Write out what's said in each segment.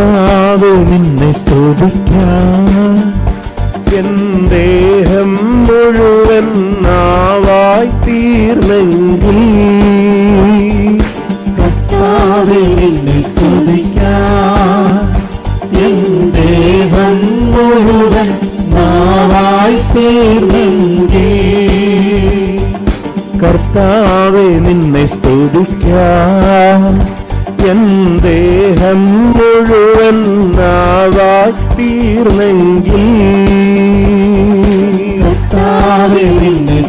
കർത്താവ് നിന്നെ സ്തുതിക്കാം. എൻ ദേഹം മുഴുവൻ നാവായി തീർന്നെങ്കിൽ. കർത്താവേ നിന്നെ സ്തുതിക്കാം. എൻ ദേഹം മുഴുവൻ നാവായി തീർന്നെങ്കിൽ. കർത്താവെ നിന്നെ സ്തുതിക്കാം. എൻ ദേഹം മുഴുവൻ കർത്താവായി തീർന്നെങ്കിൽ കർത്താവെ നിന്നെ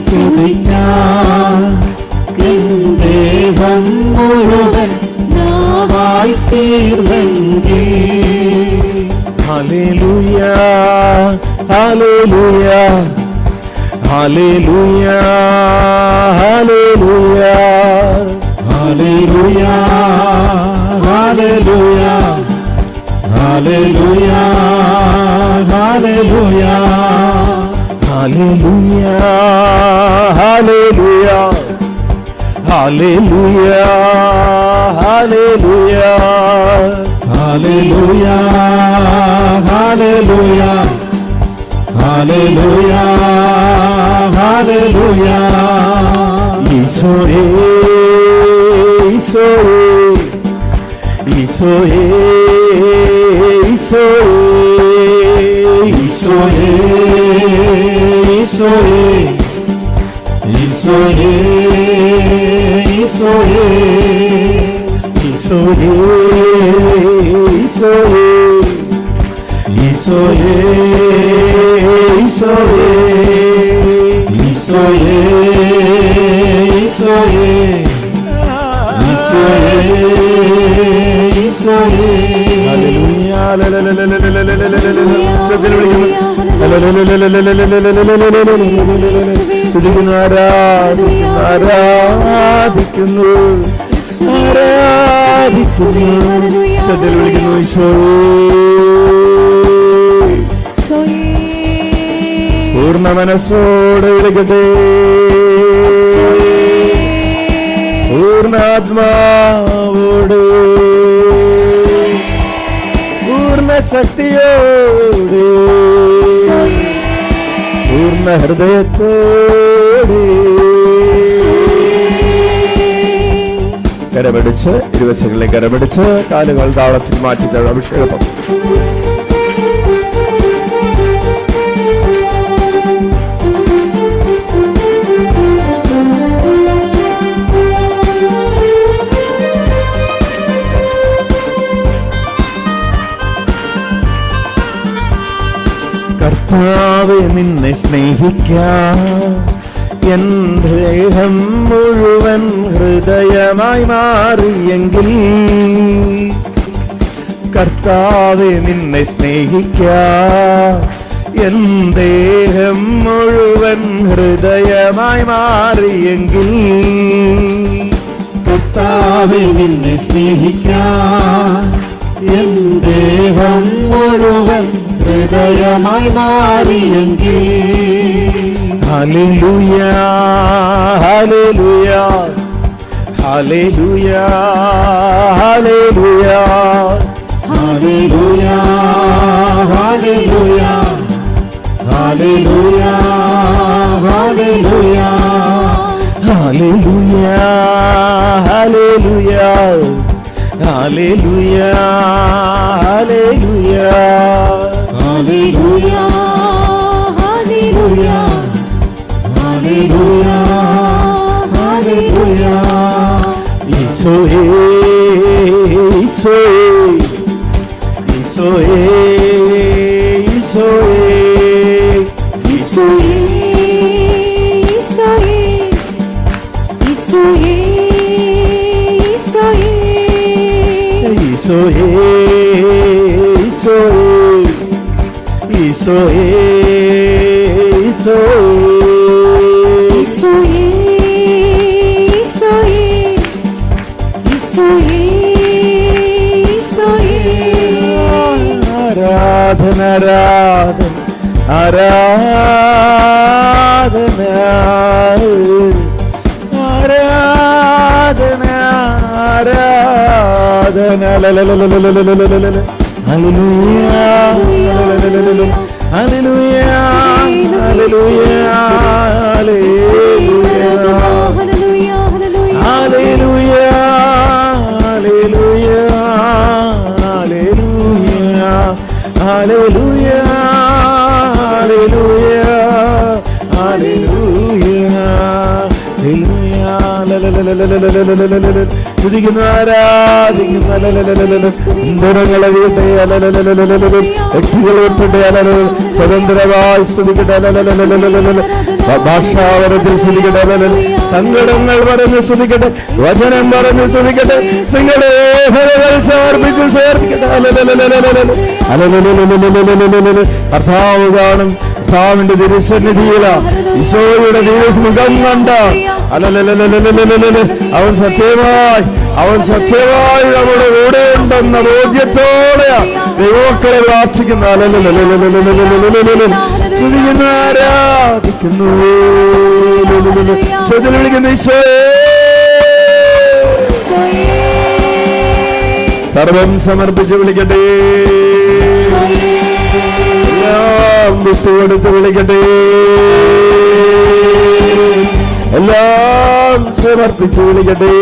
ഈശോയേ ഈശോയേ 입소리 입소리 입소리 입소리 입소리 입소리 ആരാധിക്കുന്നു? വിളിക്കുന്നു പൂർണ മനസ്സോടെ വിളിക്കട്ടെ. പൂർണാത്മാവോട് പൂർണ ശക്തിയോട്. പൂർണ ഹൃദയത്തോടെ. കരമടിച്ച് ഇരുവശങ്ങളിലെ കരമടിച്ച് കാലുകൾ താളത്തിൽ മാറ്റി അഭിഷേകം. കർത്താവെ നിന്നെ സ്നേഹിക്കാം. എൻ ദേഹം മുഴുവൻ ഹൃദയമായി മാറിയെങ്കിൽ കർത്താവെ നിന്നെ സ്നേഹിക്കാം. എൻ ദേഹം മുഴുവൻ ഹൃദയമായി മാറിയെങ്കിൽ കർത്താവേ നിന്നെ സ്നേഹിക്കാൻ എൻ ദേഹം മുഴുവൻ ഹൃദയമായി മാറിയെങ്കിൽ. Hallelujah hallelujah hallelujah hallelujah. Hallelujah hallelujah hallelujah hallelujah. Hallelujah. Hallelujah, Hallelujah. തുതിക്കുന്നു ആരാധിക്കുന്നു അലലലലലലങ്ങളെ വീട്ടെ അലലലലലലലൽ വ്യക്തികളെ ഉൾപ്പെട്ടെ സ്വതന്ത്രമായി സ്തുതിക്കട്ടെ അലലലലലലലൽ ഭാഷാവരത്തിൽ സ്തുതിക്കട്ടെ അലലൽ സങ്കടങ്ങൾ പറഞ്ഞ് സ്തുതിക്കട്ടെ വചനം പറഞ്ഞ് സ്തുതിക്കട്ടെ നിങ്ങളുടെ ഓഹരകൾ സമർപ്പിച്ച് സമർപ്പിക്കട്ടെ അലലലലലലൽ കർത്താവ് കാണും കർത്താവിന്റെ തിരുസന്നിധിയിലാ ഈശോയുടെ ദിവസമുഖം കണ്ട. അവൻ സത്യമായി അവൻ സത്യമായി നമ്മുടെ കൂടെ ഉണ്ടെന്ന ബോധ്യത്തോടെ ദൈവക്കളെ പ്രാർത്ഥിക്കുന്ന. വിളിക്കുന്ന സർവം സമർപ്പിച്ച് വിളിക്കട്ടെ. എല്ലാം വിട്ടുകൊടുത്ത് വിളിക്കട്ടെ. എല്ലാം സമർപ്പിച്ച് വിളിക്കട്ടെ.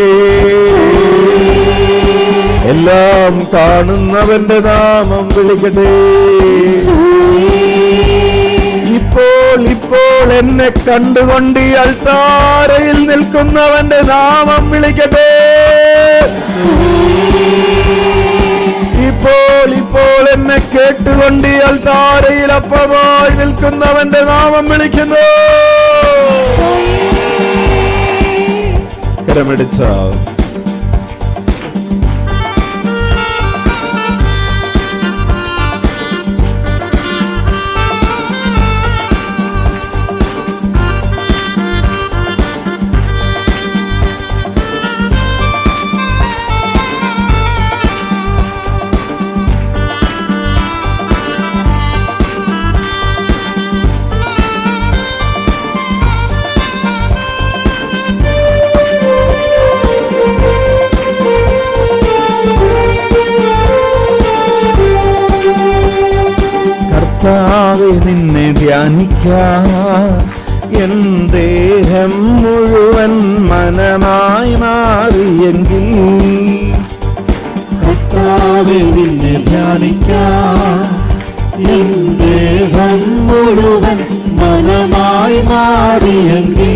എല്ലാം കാണുന്നവന്റെ നാമം വിളിക്കട്ടെ. ഇപ്പോൾ ഇപ്പോൾ എന്നെ കണ്ടുകൊണ്ട് അൾത്താരയിൽ നിൽക്കുന്നവന്റെ നാമം വിളിക്കട്ടെ. ഇപ്പോൾ ഇപ്പോൾ എന്നെ കേട്ടുകൊണ്ട് ഈ അൾത്താരയിൽ അപ്പമായി നിൽക്കുന്നവന്റെ നാമം വിളിക്കുന്നു. കരമടിച്ച കർത്താവെ നിന്നെ ധ്യാനിക്കാം എൻ ദേഹം മുഴുവൻ മനമായി മാറിയെങ്കിൽ കർത്താവെ നിന്നെ ധ്യാനിക്കാം എൻ ദേഹം മുഴുവൻ മനമായി മാറിയെങ്കിൽ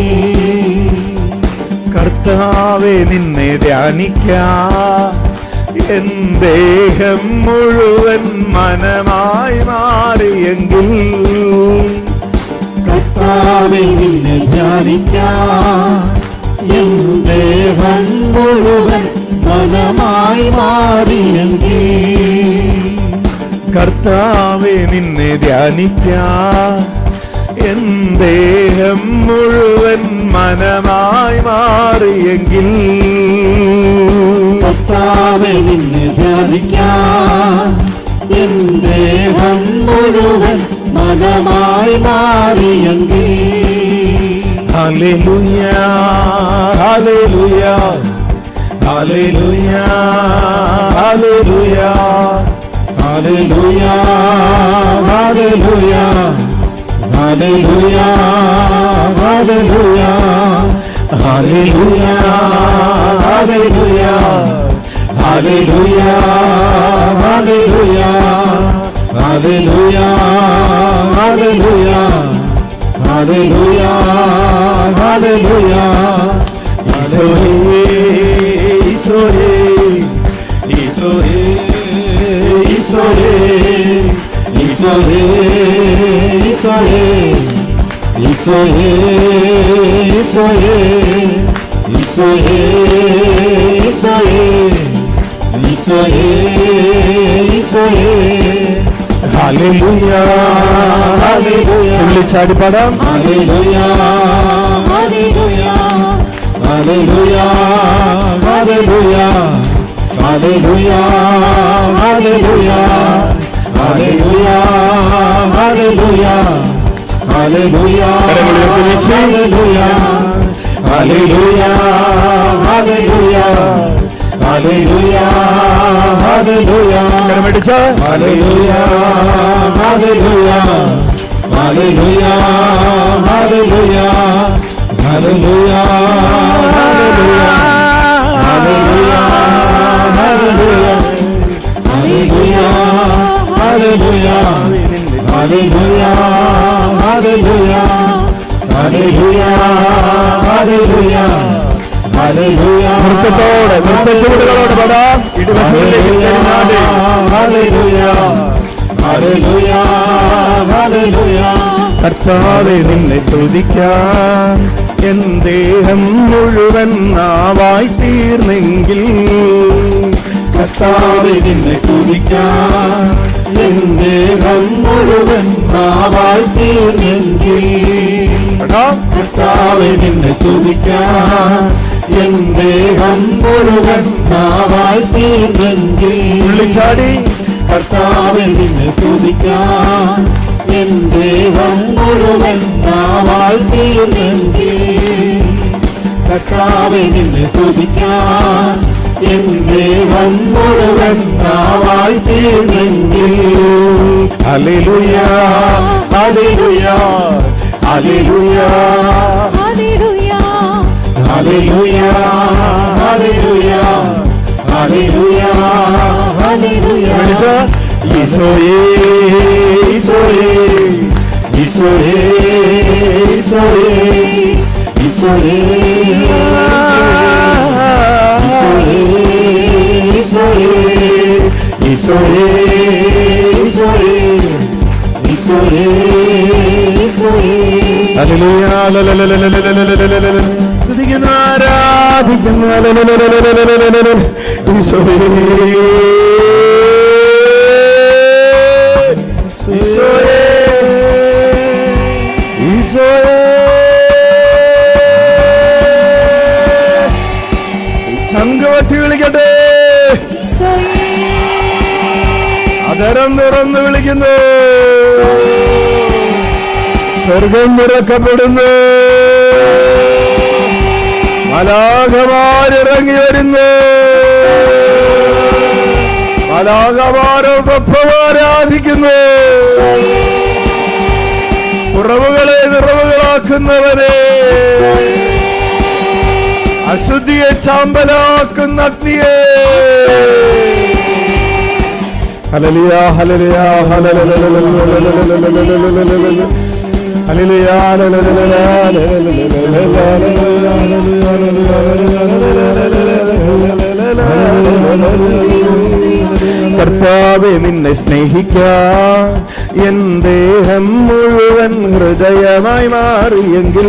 കർത്താവെ നിന്നെ ധ്യാനിക്കാം എൻ ദേഹം മുഴുവൻ മനമായി മാറിയെങ്കിൽ കർത്താവെ നിന്നെ മുഴുവൻ മനമായി മാറിയെങ്കിൽ കർത്താവെ നിന്നെ ധ്യാനിക്കാൻ എൻ മുഴുവൻ മനമായി മാറിയെങ്കിൽ കർത്താവെ നിന്നെ ധ്യാനിക്കാൻ എൻ ദേഹം മുഴുവൻ മനമായി മാറിയെങ്കിൽ hallelujah hallelujah hallelujah hallelujah hallelujah hallelujah hallelujah hallelujah hallelujah hallelujah hallelujah Hallelujah, Hallelujah, Hallelujah, Hallelujah. Isoe, Isoe, Isoe, Isoe, Isoe, Isoe, Isoe, Isoe. Isoe, Isoe, Isoe, Isoe. ചാടി പാടാം Hallelujah, hallelujah, hallelujah. കരമടിച്ച് നൃത്തത്തോടെ നൃത്തച്ചുവടുകളോടെ ഇടിവശങ്ങളിലേക്ക് ചെന്നാലേ. കർത്താവെ നിന്നെ സ്തുതിക്കാൻ N ദേഹം മുഴുവൻ നാവായി തീർന്നെങ്കിൽ. കർത്താവെ നിന്നെ സ്തുതിക്കാൻ എൻ ദേഹം മുഴുവൻ നാവായി തീർന്നെങ്കിൽ. കർത്താവെ നിന്നെ സ്തുതിക്കാൻ എൻ ദേഹം മുഴുവൻ നാവായി തീർന്നെങ്കിൽ തുള്ളിച്ചാടി കർത്താവെ നിന്നെ സ്തുതിക്കാൻ എൻ ദേഹം മുഴുവൻ നാവായി തീർന്നെങ്കിൽ കർത്താവെ നിന്നെ സ്തുതിക്കാൻ എൻ ദേഹം മുഴുവൻ നാവായി തീർന്നെങ്കിൽ അലിലുയാ അലിലുയാ hallelujah. Hallelujah, Hallelujah, Hallelujah, Hallelujah. ഈശോയേ ഈശോയേ ഈശോയേ ഈശോയേ ഈശോയേ Hallelujah. ആരാധിക്കുന്നു വിളിക്കട്ടെ അതരം നിറന്ന് വിളിക്കുന്നു സ്വർഗം നിറക്കപ്പെടുന്നു മലാഘമാരിറങ്ങി വരുന്നു ആരാധിക്കുന്നു കുറവുകളെ നിറവുകളാക്കുന്നവരെ. അശുദ്ധിയെ ചാമ്പലാക്കുന്ന അഗ്നിയെ. ഹലലിയ ഹലലിയ ഹലലിയ കർത്താവെ നിന്നെ സ്നേഹിക്കാൻ എൻ ദേഹം മുഴുവൻ ഹൃദയമായി മാറിയെങ്കിൽ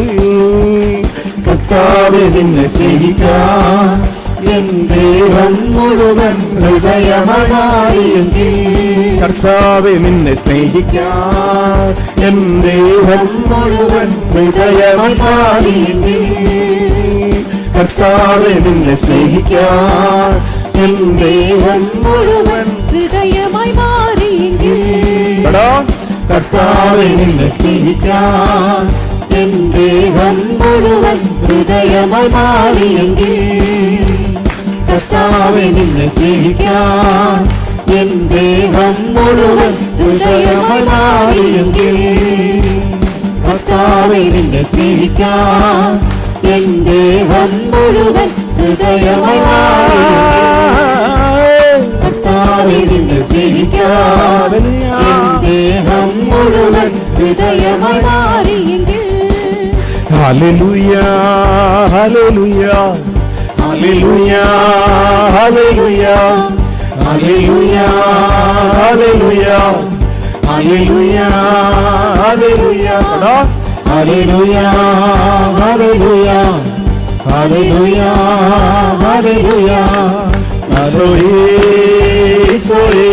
കർത്താവെ നിന്നെ സ്നേഹിക്കാൻ എൻ ദേഹം മുഴുവൻ ഹൃദയമണായെങ്കിൽ കർത്താവെ നിന്നെ സ്നേഹിക്കാൻ എൻ ദേഹം മുഴുവൻ ഹൃദയമണായെങ്കിൽ കർത്താവെ നിന്നെ സ്നേഹിക്കാൻ എൻ ദേഹം മുഴുവൻ ഹൃദയമായി മാറിയെങ്കിൽ കർത്താവെ നിന്നെ സ്നേഹിക്കാൻ എൻ ദേഹം മുഴുവൻ ഹൃദയമായി മാറിയെങ്കിൽ കർത്താവെ നിന്നെ സ്നേഹിക്കാൻ എൻ ദേഹം മുഴുവൻ ഹൃദയമായി മാറിയെങ്കിൽ കർത്താവെ നിന്നെ സ്നേഹിക്കാൻ എൻ ദേഹം മുഴുവൻ ഹൃദയമായി എൻ ദേഹം മുഴുവൻ ഹൃദയമായി മാറിയെങ്കിൽ hallelujah hallelujah hallelujah hallelujah hallelujah hallelujah hallelujah. Hallelujah എടാ Hallelujah, hallelujah, hallelujah, hallelujah. ഈശോയേ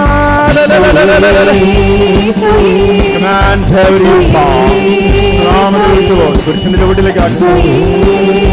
പുരുഷന്റെ ചുവട്ടിലേക്ക് ആക്കി